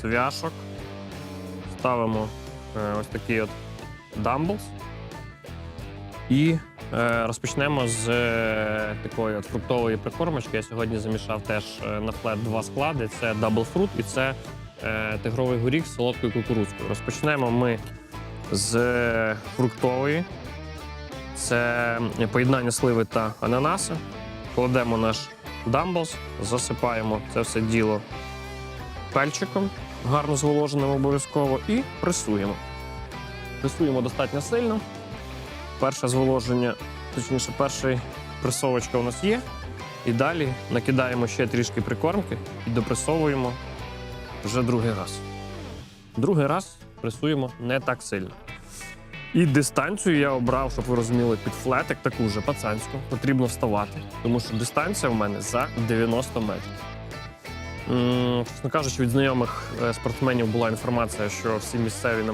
цвяшок. Ставимо е, ось такий от дамблс. І е, розпочнемо з е, такої от фруктової прикормочки. Я сьогодні замішав теж е, на флет два склади: це Double Fruit і це е, тигровий горіх з солодкою кукурудзкою. Розпочнемо ми з е, фруктової. Це поєднання сливи та ананаса. Кладемо наш дамблс, засипаємо це все діло пельчиком, гарно зволоженим обов'язково, і пресуємо. Пресуємо достатньо сильно. Перше зволоження, точніше, перша пресовочка у нас є. І далі накидаємо ще трішки прикормки і допресовуємо вже другий раз. Другий раз пресуємо не так сильно. І дистанцію я обрав, щоб ви розуміли, під флетик таку же пацанську. Потрібно вставати, тому що дистанція в мене за 90 метрів. Чесно кажучи, від знайомих е, спортсменів була інформація, що всі місцеві